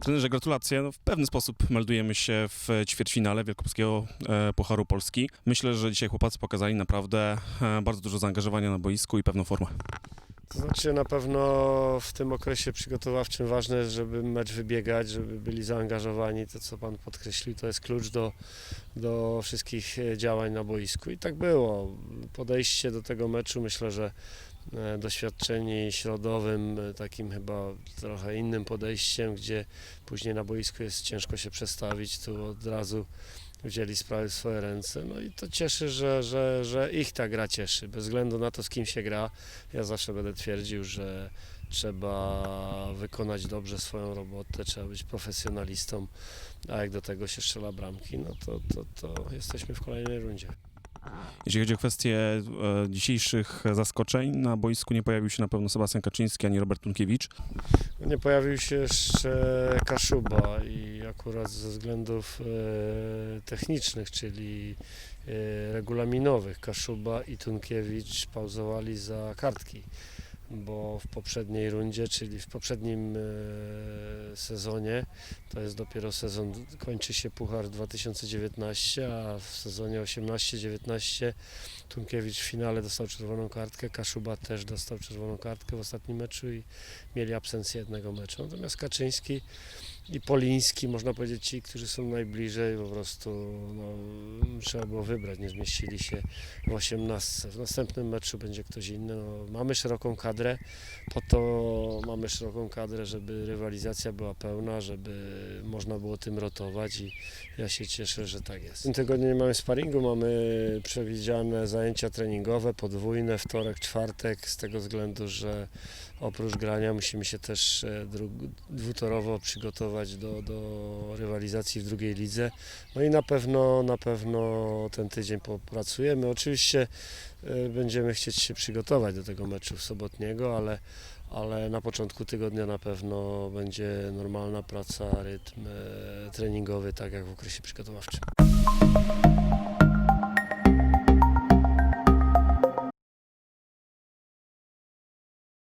Trenerze, gratulacje. No, w pewien sposób meldujemy się w ćwierćfinale Wielkopolskiego e, Pucharu Polski. Myślę, że dzisiaj chłopacy pokazali naprawdę e, bardzo dużo zaangażowania na boisku i pewną formę. To znaczy na pewno w tym okresie przygotowawczym ważne jest, żeby mecz wybiegać, żeby byli zaangażowani. To co Pan podkreślił, to jest klucz do, do wszystkich e, działań na boisku. I tak było. Podejście do tego meczu myślę, że doświadczeni środowym, e, takim chyba trochę innym podejściem, gdzie później na boisku jest ciężko się przestawić, tu od razu wzięli sprawy w swoje ręce. No i to cieszy, że, że, że ich ta gra cieszy. Bez względu na to, z kim się gra, ja zawsze będę twierdził, że trzeba wykonać dobrze swoją robotę, trzeba być profesjonalistą, a jak do tego się strzela bramki, no to, to, to jesteśmy w kolejnej rundzie. Jeśli chodzi o kwestię e, dzisiejszych zaskoczeń, na boisku nie pojawił się na pewno Sebastian Kaczyński ani Robert Tunkiewicz. Nie pojawił się jeszcze Kaszuba i akurat ze względów e, technicznych, czyli e, regulaminowych, Kaszuba i Tunkiewicz pauzowali za kartki, bo w poprzedniej rundzie, czyli w poprzednim e, sezonie, to jest dopiero sezon, kończy się Puchar 2019, a w sezonie 18-19 Tunkiewicz w finale dostał czerwoną kartkę, Kaszuba też dostał czerwoną kartkę w ostatnim meczu i mieli absencję jednego meczu. Natomiast Kaczyński i Poliński, można powiedzieć ci, którzy są najbliżej, po prostu no, trzeba było wybrać, nie zmieścili się w 18. W następnym meczu będzie ktoś inny. No, mamy szeroką kadrę, po to mamy szeroką kadrę, żeby rywalizacja była pełna, żeby można było tym rotować i ja się cieszę, że tak jest. W tym tygodniu nie mamy sparingu, mamy przewidziane zajęcia treningowe, podwójne, wtorek, czwartek, z tego względu, że oprócz grania musimy się też e, dwutorowo przygotować do, do rywalizacji w drugiej lidze. No i na pewno, na pewno ten tydzień popracujemy. Oczywiście e, będziemy chcieć się przygotować do tego meczu sobotniego, ale, ale na początku tygodnia na pewno będzie normalna praca, rytm e, treningowy, tak jak w okresie przygotowawczym.